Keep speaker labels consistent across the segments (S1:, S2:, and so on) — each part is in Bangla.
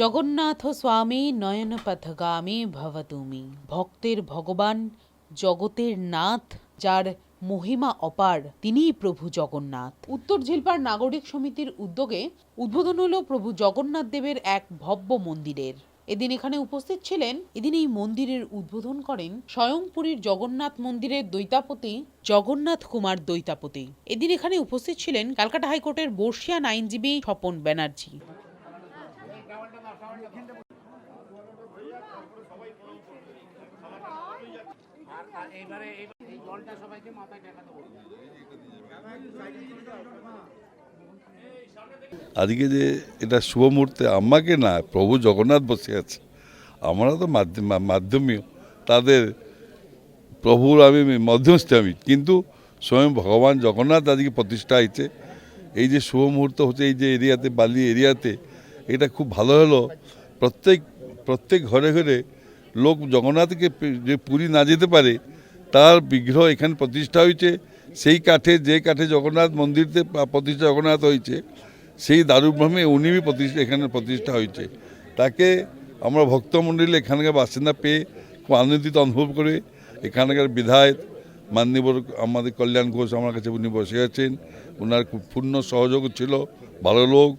S1: জগন্নাথ স্বামী নয়নপথগামী ভব তুমি ভক্তের ভগবান, জগতের নাথ, যার মহিমা অপার, তিনিই প্রভু জগন্নাথ। উত্তর ঝিলপার নাগরিক সমিতির উদ্যোগে উদ্বোধন হলো প্রভু জগন্নাথ দেবের এক ভব্য মন্দিরের। এদিন এখানে উপস্থিত ছিলেন, এদিন এই মন্দিরের উদ্বোধন করেন স্বয়ংপুরীর জগন্নাথ মন্দিরের দৈতাপতি জগন্নাথ কুমার দৈতাপতি এদিন এখানে উপস্থিত ছিলেন ক্যালকাটা হাইকোর্টের বর্ষিয়ান আইনজীবী স্বপন ব্যানার্জি।
S2: এই জলটা সবাইকে মাথায়
S3: আজকে যে এটা শুভ মুহূর্তে আমাকে না, প্রভু জগন্নাথ বসে আছে। আমরা তো মাধ্যম মাধ্যমীয়। তাদের প্রভুর আমি মধ্যস্থ আমি। কিন্তু স্বয়ং ভগবান জগন্নাথ আজকে প্রতিষ্ঠা হয়েছে। এই যে শুভ মুহূর্ত হচ্ছে, এই যে এরিয়াতে, বালি এরিয়াতে, এটা খুব ভালো হলো। প্রত্যেক প্রত্যেক ঘরে ঘরে লোক জগন্নাথকে যে পুরী না যেতে পারে তার বিগ্রহ এখানে প্রতিষ্ঠা হয়েছে। সেই কাঠে, যে কাঠে জগন্নাথ মন্দিরতে প্রতিষ্ঠা জগন্নাথ হয়েছে, সেই দারুব্রহ্মে উনি প্রতিষ্ঠা এখানে প্রতিষ্ঠা হয়েছে। তাকে আমরা ভক্তমণ্ডলী এখানকার বাসিন্দা পেয়ে খুব আনন্দিত অনুভব করে এখানকার বিধায়ক মান্যবর আমাদের কল্যাণ ঘোষ আমার কাছে উনি বসে আছেন। ওনার খুব পূর্ণ সহযোগ ছিল, ভালো লোক,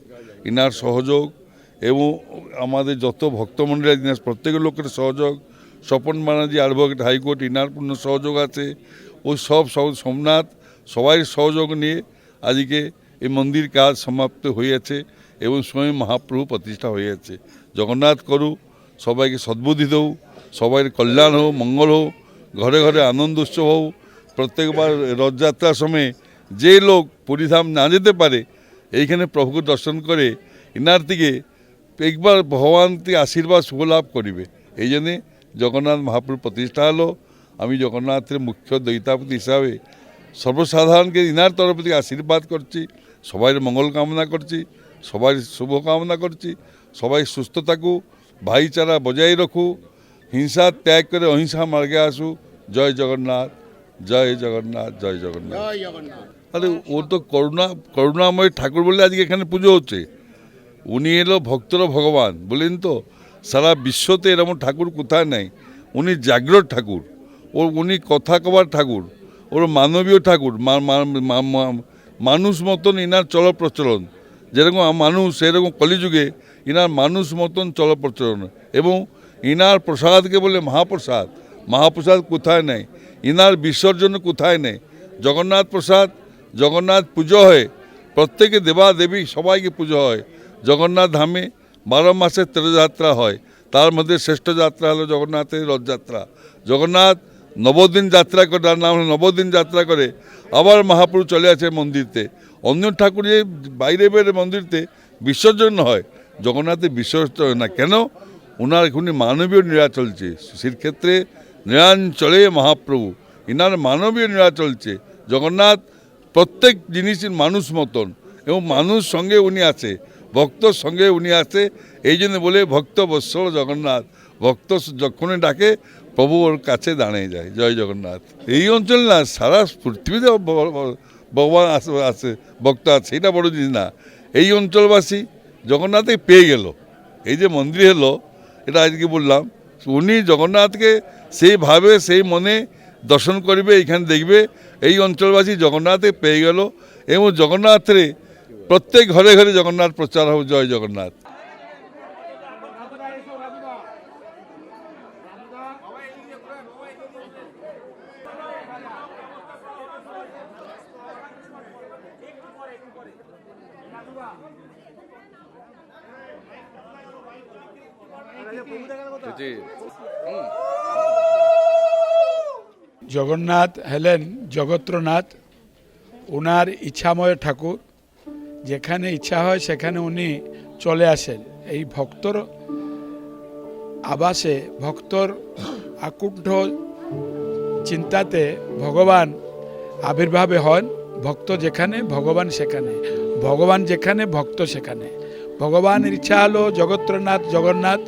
S3: ইনার সহযোগ এবং আমাদের যত ভক্তমণ্ডলী প্রত্যেকের লোকের সহযোগ Swapan Banerjee advocate high court inner পূর্ণ সহযোগ আছে। ওই সব সোমনাথ, সবাই সহযোগ নিয়ে আজকে এই মন্দির কাজ সমাপ্ত হয়েছে এবং স্বয়ং মহাপ্রভু প্রতিষ্ঠা হয়েছে। জগন্নাথ করু, সবাইকে সদ্বুদ্ধি দেও সবাই কল্যাণ হোক, মঙ্গল হোক, ঘরে ঘরে আনন্দ উৎসব হোক, প্রত্যেকবার রথযাত্রার সময় যে লোক পুরীধাম না যেতে পারে, এইখানে প্রভুকে দর্শন করে ইনার থেকে একবার ভগবান থেকে আশীর্বাদ শুভ লাভ করিবে। এই জন্যে জগন্নাথ মহাপ্রভু প্রতিষ্ঠা হলো। আমি জগন্নাথের মুখ্য দৈতাপতি হিসাবে সর্বসাধারণকে ইনার তরফ থেকে আশীর্বাদ করছি সবাই মঙ্গল কামনা করছি সবাই শুভ কামনা করছি সবাই সুস্থ ভাইচারা বজায় রাখু হিংসা ত্যাগ করে অহিংসা মার্গে আসু। জয় জগন্নাথ জয় জগন্নাথ জয় জগন্নাথ।
S2: জয় জগন্নাথ।
S3: আরে ও তো করুণা করুণাময় ঠাকুর বলে আজকে এখানে পুজো হচ্ছে। উনি এলো ভক্তর ভগবান বলেন তো? সারা বিশ্বতে এরকম ঠাকুর কোথায় নাই। উনি জাগ্রত ঠাকুর। ও উনি কথা কবার ঠাকুর। ওর মানবীয় ঠাকুর। মানুষ মতন ইনার চল প্রচলন যেরকম মানুষ, সেরকম কলিযুগে ইনার মানুষ মতন চল প্রচলন এবং ইনার প্রসাদকে বলে মহাপ্রসাদ। মহাপ্রসাদ কোথায় নেই? ইনার বিসর্জন কোথায় নেই? জগন্নাথ প্রসাদ, জগন্নাথ পুজো হয়। প্রত্যেকে দেবা দেবী সবাইকে পুজো হয়। জগন্নাথ ধামে বারো মাসে তেরোযাত্রা হয়। তার মধ্যে শ্রেষ্ঠ যাত্রা হলো জগন্নাথের রথযাত্রা। জগন্নাথ নবদিন যাত্রা করে, তার নাম হলো নবদিন যাত্রা করে, আবার মহাপ্রভু চলে আসে মন্দিরতে। অন্য ঠাকুর যে বাইরে বাইরে মন্দিরতে বিসর্জন হয়। জগন্নাথের বিসর্জন হয় না। কেন? ওনার এখনই মানবীয় নীড়া চলছে। শ্রীক্ষেত্রে নীলাঞ্চলে মহাপ্রভু। ইনার মানবীয় নীড়া চলছে। জগন্নাথ প্রত্যেক জিনিসের মানুষ মতন এবং মানুষ সঙ্গে উনি আছে। ভক্তর সঙ্গে উনি আসে। এই জন্য বলে ভক্ত বৎসল জগন্নাথ। ভক্ত যখনই ডাকে, প্রভু ওর কাছে দাঁড়িয়ে যায়, জয় জগন্নাথ। এই অঞ্চল না, সারা পৃথিবীতে ভগবান আছে, ভক্ত আছে, এটা বড় জিনিস না। এই অঞ্চলবাসী জগন্নাথে পেয়ে গেল। এই যে মন্দির হলো এটা আজকে বললাম, উনি জগন্নাথকে সেইভাবে সেই মনে দর্শন করবে, এইখানে দেখবে। এই অঞ্চলবাসী জগন্নাথে পেয়ে গেল। এবং জগন্নাথের প্রত্যেক ঘরে ঘরে জগন্নাথ প্রচার হবে জয় জগন্নাথ।
S4: জগন্নাথ হলেন জগত্রনাথ ওনার ইচ্ছাময় ঠাকুর। যেখানে ইচ্ছা হয় সেখানে উনি চলে আসেন। এই ভক্তর আবাসে, ভক্তর আকুণ্ঠ চিন্তাতে ভগবান আবির্ভাবে হন। ভক্ত যেখানে, ভগবান সেখানে। ভগবান যেখানে, ভক্ত সেখানে। ভগবানের ইচ্ছা হলো জগত্রনাথ জগন্নাথ।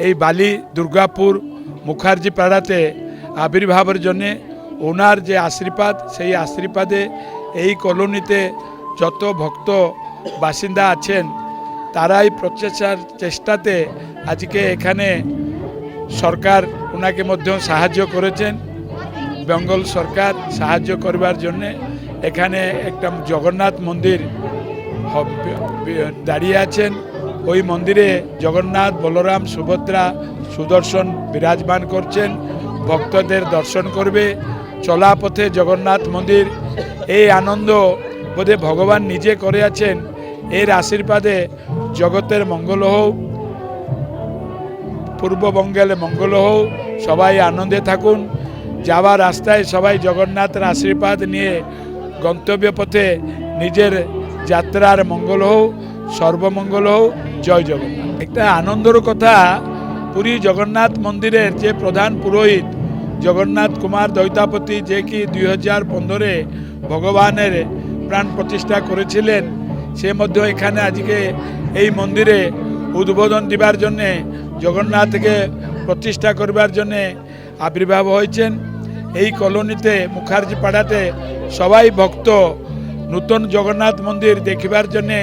S4: এই বালি দুর্গাপুর মুখার্জি পাড়াতে আবির্ভাবের জন্যে ওনার যে আশীর্বাদ, সেই আশীর্বাদে এই কলোনিতে যত ভক্ত বাসিন্দা আছেন, তারাই প্রচেষ্টার চেষ্টাতে আজকে এখানে সরকার ওনাকে মধ্যে সাহায্য করেছেন। বেঙ্গল সরকার সাহায্য করবার জন্য এখানে একটা জগন্নাথ মন্দির দাঁড়িয়ে আছেন। ওই মন্দিরে জগন্নাথ, বলরাম, সুভদ্রা সুদর্শন বিরাজমান করছেন। ভক্তদের দর্শন করবে। চলা পথে জগন্নাথ মন্দির, এই আনন্দ বোধে ভগবান নিজে করে আছেন, এর আশীর্বাদে জগতের মঙ্গল হোক, পূর্ববঙ্গের মঙ্গল হোক, সবাই আনন্দে থাকুন। যাওয়ার রাস্তায় সবাই জগন্নাথের আশীর্বাদ নিয়ে গন্তব্য পথে নিজের যাত্রার মঙ্গল হোক, সর্বমঙ্গল হোক, জয় জগন্নাথ। একটা আনন্দর কথা, পুরী জগন্নাথ মন্দিরের যে প্রধান পুরোহিত জগন্নাথ কুমার দৈতাপতি যে কি দুই হাজার পনেরোরে ভগবানের প্রাণ প্রতিষ্ঠা করেছিলেন, সে মধ্যে এখানে আজকে এই মন্দিরে উদ্বোধন দিবার জন্যে জগন্নাথকে প্রতিষ্ঠা করবার জন্যে আবির্ভাব হয়েছেন। এই কলোনিতে, মুখার্জি পাড়াতে সবাই ভক্ত। নূতন জগন্নাথ মন্দির দেখিবার জন্যে,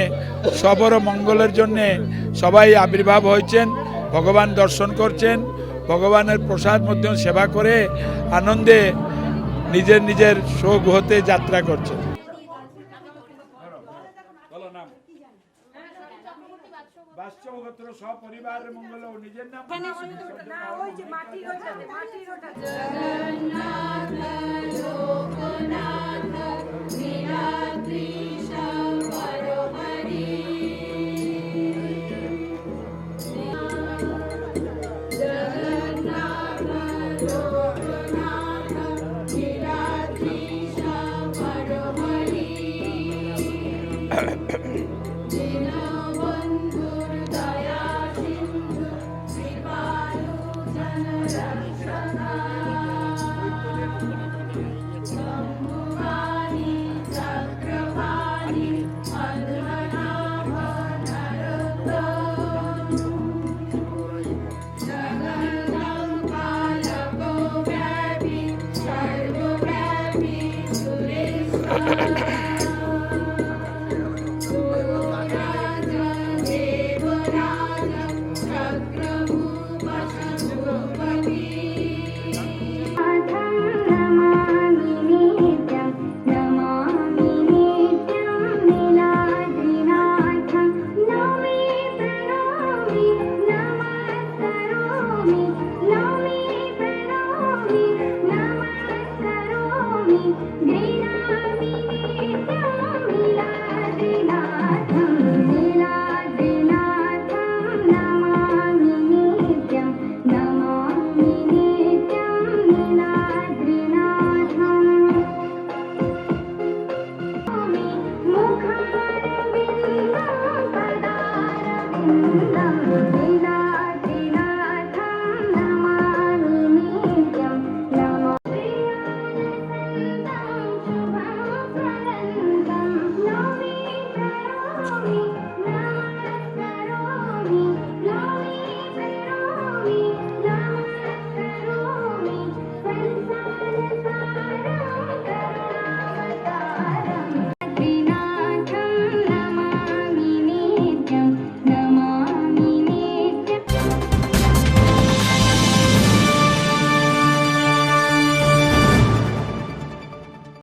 S4: সবর মঙ্গলের জন্যে সবাই আবির্ভাব হয়েছেন, ভগবান দর্শন করছেন, ভগবানের প্রসাদ মধ্যে সেবা করে আনন্দে নিজের নিজের স্বগৃহতে যাত্রা করছেন। সপরিবারের মঙ্গল নিজের নাম
S5: না ওই যে মাটির ওটাতে মাটির ওটাতে.